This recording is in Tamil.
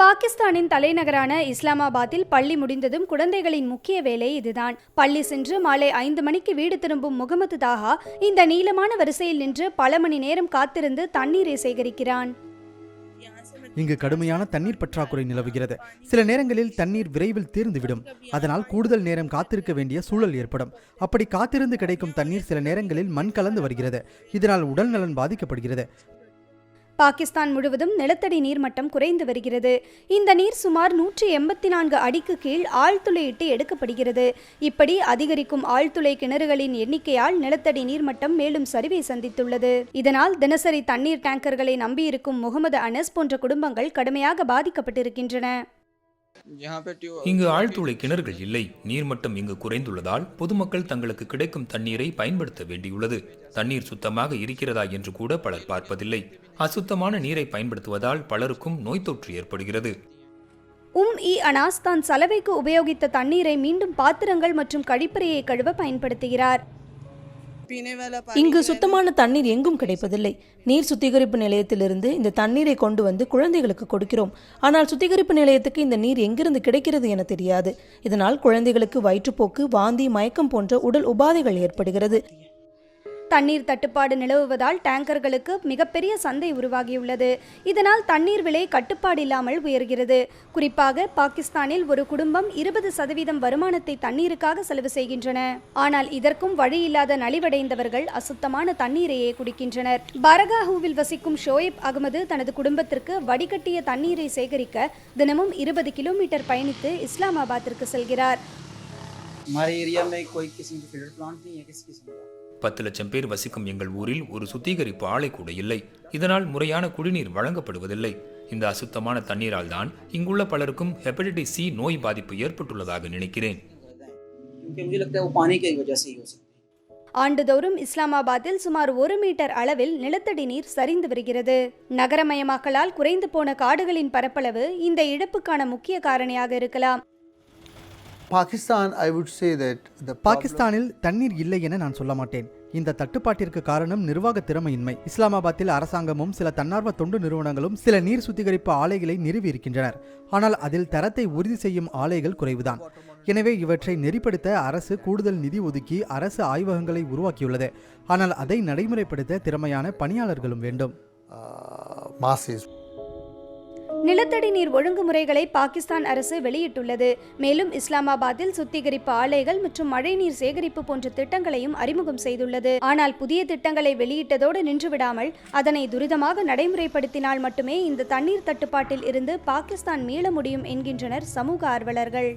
பாகிஸ்தானின் தலைநகரான இஸ்லாமாபாத்தில் பள்ளி முடிந்ததும் குழந்தைகளின் முக்கிய வேலை இதுதான். பள்ளி சென்று மாலை ஐந்து மணிக்கு வீடு திரும்பும் முகமது தாஹா இந்த நீளமான வரிசையில் நின்று பல மணி நேரம் காத்திருந்து தண்ணீரை சேகரிக்கிறான். இங்கு கடுமையான தண்ணீர் பற்றாக்குறை நிலவுகிறது. சில நேரங்களில் தண்ணீர் விரைவில் தீர்ந்துவிடும். அதனால் கூடுதல் நேரம் காத்திருக்க வேண்டிய சூழல் ஏற்படும். அப்படி காத்திருந்து கிடைக்கும் தண்ணீர் சில நேரங்களில் மண் கலந்து வருகிறது. இதனால் உடல் நலன் பாதிக்கப்படுகிறது. பாகிஸ்தான் முழுவதும் நிலத்தடி நீர்மட்டம் குறைந்து வருகிறது. இந்த நீர் சுமார் நூற்றி எண்பத்தி நான்கு அடிக்கு கீழ் ஆழ்துளையிட்டு எடுக்கப்படுகிறது. இப்படி அதிகரிக்கும் ஆழ்துளை கிணறுகளின் எண்ணிக்கையால் நிலத்தடி நீர்மட்டம் மேலும் சரிவை சந்தித்துள்ளது. இதனால் தினசரி தண்ணீர் டேங்கர்களை நம்பியிருக்கும் முகமது அனஸ் போன்ற குடும்பங்கள் கடுமையாக பாதிக்கப்பட்டிருக்கின்றன. இங்கு ஆழ்துளை கிணறுகள் இல்லை. நீர்மட்டம் இங்கு குறைந்துள்ளதால் பொதுமக்கள் தங்களுக்கு கிடைக்கும் தண்ணீரை பயன்படுத்த வேண்டியுள்ளது. தண்ணீர் சுத்தமாக இருக்கிறதா என்று கூட பலர் பார்ப்பதில்லை. அசுத்தமான நீரை பயன்படுத்துவதால் பலருக்கும் நோய் தொற்று ஏற்படுகிறது. உம் இ அனாஸ் தான் சலவைக்கு உபயோகித்த தண்ணீரை மீண்டும் பாத்திரங்கள் மற்றும் கழிப்பறையை கழுவ பயன்படுத்துகிறார். இங்கு சுத்தமான தண்ணீர் எங்கும் கிடைப்பதில்லை. நீர் சுத்திகரிப்பு நிலையத்திலிருந்து இந்த தண்ணீரை கொண்டு வந்து குழந்தைகளுக்கு கொடுக்கிறோம். ஆனால் சுத்திகரிப்பு நிலையத்துக்கு இந்த நீர் எங்கிருந்து கிடைக்கிறது என தெரியாது. இதனால் குழந்தைகளுக்கு வயிற்றுப்போக்கு வாந்தி மயக்கம் போன்ற உடல் உபாதைகள் ஏற்படுகிறது. தண்ணீர் தட்டுப்பாடு நிலவுவதால் டேங்கர்களுக்கு மிகப்பெரிய சந்தை உருவாகியுள்ளது இதனால் தண்ணீர் விலை கட்டுப்பாடு இல்லாமல் உயர்கிறது குறிப்பாக பாகிஸ்தானில் ஒரு குடும்பம் இருபது சதவீதம் வருமானத்தை தண்ணீருக்காக செலவு செய்கின்றன ஆனால் இதற்கும் வழியில்லாத நலிவடைந்தவர்கள் அசுத்தமான தண்ணீரையே குடிக்கின்றனர் பரகாஹூவில் வசிக்கும் ஷோயப் அகமது தனது குடும்பத்திற்கு வடிகட்டிய தண்ணீரை சேகரிக்க தினமும் இருபது கிலோமீட்டர் பயணித்து இஸ்லாமாபாத்திற்கு செல்கிறார் हमारे एरिया में कोई किस्म की फिल्टर प्लांट नहीं है किसी किस्म का பத்து லட்சம் பேர் வசிக்கும் எங்கள் ஊரில் ஒரு சுத்திகரிப்பு ஆலை கூட இல்லை. இதனால் முறையான குடிநீர் வழங்கப்படுவதில்லை. இந்த அசுத்தமான தண்ணீரால் தான் இங்குள்ள பலருக்கும் ஹெப்படைட்டிஸ் சி நோய் பாதிப்பு ஏற்பட்டுள்ளதாக நினைக்கிறேன். ஆண்டுதோறும் இஸ்லாமாபாத்தில் சுமார் ஒரு மீட்டர் அளவில் நிலத்தடி நீர் சரிந்து வருகிறது. நகரமயமாக்கலால் குறைந்து போன காடுகளின் பரப்பளவு இந்த இழப்புக்கான முக்கிய காரணியாக இருக்கலாம். Would say that the problem- பாகிஸ்தானில் தண்ணீர் இல்லை என நான் சொல்ல மாட்டேன். இந்த தட்டுப்பாட்டிற்கு காரணம் நிர்வாக திறமையின்மை. இஸ்லாமாபாத்தில் அரசாங்கமும் சில தன்னார்வ தொண்டு நிறுவனங்களும் சில நீர் சுத்திகரிப்பு ஆலைகளை நிறுவி இருக்கின்றனர். ஆனால் அதில் தரத்தை உறுதி செய்யும் ஆலைகள் குறைவுதான். எனவே இவற்றை நெறிப்படுத்த அரசு கூடுதல் நிதி ஒதுக்கி அரசு ஆய்வகங்களை உருவாக்கியுள்ளது. ஆனால் அதை நடைமுறைப்படுத்த திறமையான பணியாளர்களும் வேண்டும். Uh, masses. நிலத்தடி நீர் ஒழுங்குமுறைகளை பாகிஸ்தான் அரசு வெளியிட்டுள்ளது. மேலும் இஸ்லாமாபாத்தில் சுத்திகரிப்பு ஆலைகள் மற்றும் மழைநீர் சேகரிப்பு போன்ற திட்டங்களையும் அறிமுகம் செய்துள்ளது. ஆனால் புதிய திட்டங்களை வெளியிட்டதோடு நின்றுவிடாமல் அதனை துரிதமாக நடைமுறைப்படுத்தினால் மட்டுமே இந்த தண்ணீர் தட்டுப்பாட்டில் இருந்து பாகிஸ்தான் மீள முடியும் என்கின்றனர் சமூக ஆர்வலர்கள்.